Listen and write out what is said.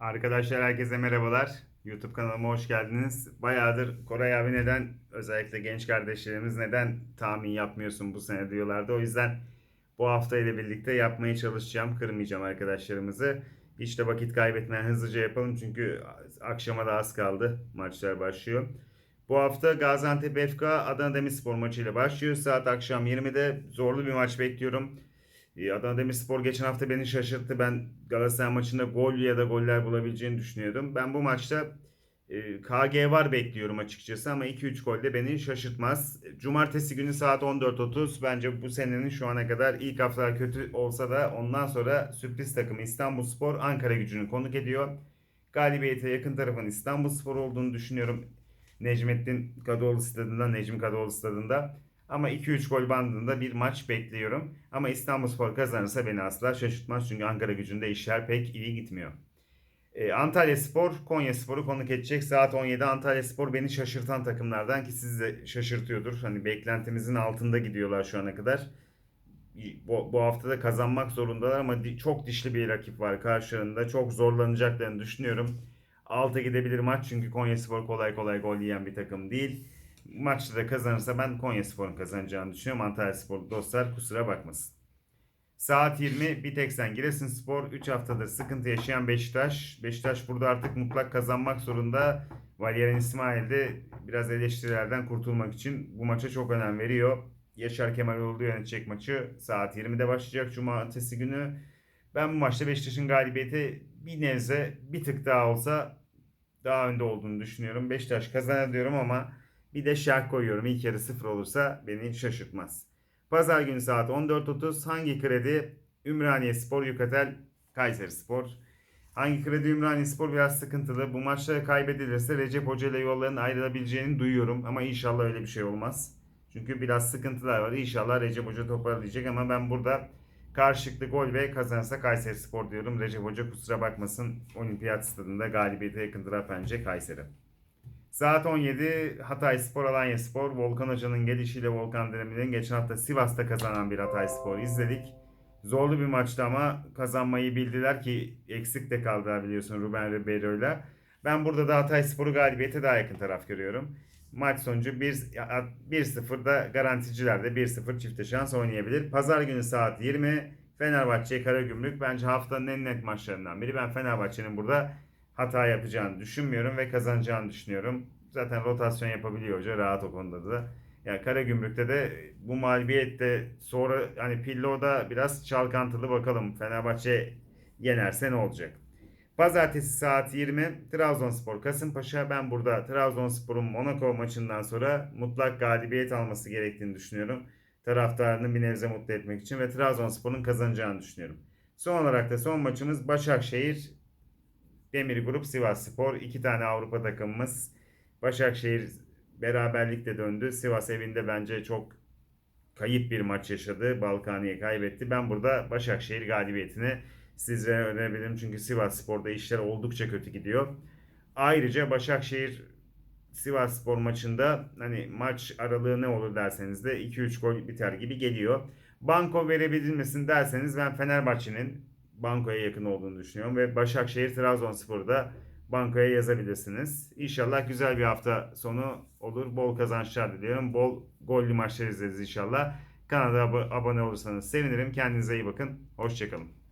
Arkadaşlar herkese merhabalar. YouTube kanalıma hoş geldiniz. Bayağıdır Koray abi neden özellikle genç kardeşlerimiz neden tahmin yapmıyorsun bu sene diyorlardı. O yüzden bu hafta ile birlikte yapmaya çalışacağım. Kırmayacağım arkadaşlarımızı. Hiç de vakit kaybetmeden hızlıca yapalım çünkü akşama da az kaldı. Maçlar başlıyor. Bu hafta Gaziantep FK Adana Demirspor maçıyla başlıyor. Saat akşam 20'de zorlu bir maç bekliyorum. Ee, Adana Demirspor geçen hafta beni şaşırttı. Ben Galatasaray maçında gol ya da goller bulabileceğini düşünüyordum. Ben bu maçta e, KG var bekliyorum açıkçası ama 2-3 gol de beni şaşırtmaz. Cumartesi günü saat 14.30 bence bu senenin şu ana kadar ilk haftalar kötü olsa da ondan sonra sürpriz takımı İstanbulspor Ankara gücünü konuk ediyor. Galibiyete yakın tarafın İstanbulspor olduğunu düşünüyorum. Necmettin Kadıoğlu stadında, Necmi Kadıoğlu stadında. Ama 2-3 gol bandında bir maç bekliyorum. Ama İstanbulspor kazanırsa beni asla şaşırtmaz. Çünkü Ankara gücünde işler pek iyi gitmiyor. Ee, Antalya Spor, Konya Spor'u konuk edecek. Saat 17 Antalya Spor beni şaşırtan takımlardan ki sizi de şaşırtıyordur. Hani beklentimizin altında gidiyorlar şu ana kadar. Bu, bu hafta da kazanmak zorundalar ama di- çok dişli bir rakip var karşılarında. Çok zorlanacaklarını düşünüyorum. 6 gidebilir maç çünkü Konya Spor kolay kolay gol yiyen bir takım değil. Maçta da kazanırsa ben Konya Spor'un kazanacağını düşünüyorum. Antalya Spor dostlar kusura bakmasın. Saat 20 Biteksen Giresunspor 3 haftadır sıkıntı yaşayan Beşiktaş. Beşiktaş burada artık mutlak kazanmak zorunda. Valerian İsmail de biraz eleştirilerden kurtulmak için bu maça çok önem veriyor. Yaşar Kemaloğlu yönetecek maçı saat 20'de başlayacak Cumartesi günü. Ben bu maçta Beşiktaş'ın galibiyeti bir nebze bir tık daha olsa daha önde olduğunu düşünüyorum. Beşiktaş kazanır diyorum ama bir de şark koyuyorum. İlk yarı sıfır olursa beni şaşırtmaz. Pazar günü saat 14.30 hangi kredi? Ümraniye Spor, Yukatel, Kayseri Spor. Hangi kredi Ümraniye Spor biraz sıkıntılı. Bu maçta kaybedilirse Recep Hoca ile yolların ayrılabileceğini duyuyorum. Ama inşallah öyle bir şey olmaz. Çünkü biraz sıkıntılar var. İnşallah Recep Hoca toparlayacak ama ben burada karşılıklı gol ve kazanırsa Kayseri Spor diyorum. Recep Hoca kusura bakmasın. Olimpiyat stadında galibiyete yakındır bence Kayseri. Saat 17 Hatay Spor, Alanya Spor. Volkan Hoca'nın gelişiyle Volkan Demirel'in geçen hafta Sivas'ta kazanan bir Hatay Spor izledik. Zorlu bir maçtı ama kazanmayı bildiler ki eksik de kaldılar biliyorsun Ruben Ribeiro'yla. Ben burada da Hatay Spor'u galibiyete daha yakın taraf görüyorum. Maç sonucu 1-0'da garanticiler de 1-0 çifte şans oynayabilir. Pazar günü saat 20 Fenerbahçe Karagümrük bence haftanın en net maçlarından biri. Ben Fenerbahçe'nin burada hata yapacağını düşünmüyorum ve kazanacağını düşünüyorum. Zaten rotasyon yapabiliyor hoca rahat o konuda da. Yani Karagümrük'te de bu mağlubiyette sonra hani Pillo'da biraz çalkantılı bakalım. Fenerbahçe yenerse ne olacak? Pazartesi saat 20 Trabzonspor Kasımpaşa. Ben burada Trabzonspor'un Monaco maçından sonra mutlak galibiyet alması gerektiğini düşünüyorum. Taraftarını bir nebze mutlu etmek için ve Trabzonspor'un kazanacağını düşünüyorum. Son olarak da son maçımız Başakşehir Demir Grup Sivas Spor. iki tane Avrupa takımımız. Başakşehir beraberlikle döndü. Sivas evinde bence çok kayıp bir maç yaşadı. Balkani'ye kaybetti. Ben burada Başakşehir galibiyetini sizlere önerebilirim. Çünkü Sivas Spor'da işler oldukça kötü gidiyor. Ayrıca Başakşehir Sivas Spor maçında hani maç aralığı ne olur derseniz de 2-3 gol biter gibi geliyor. Banko verebilmesin derseniz ben Fenerbahçe'nin bankoya yakın olduğunu düşünüyorum ve Başakşehir Trabzonspor'u da bankoya yazabilirsiniz. İnşallah güzel bir hafta sonu olur. Bol kazançlar diliyorum. Bol gollü maçlar izleriz inşallah. Kanala ab- abone olursanız sevinirim. Kendinize iyi bakın. Hoşçakalın.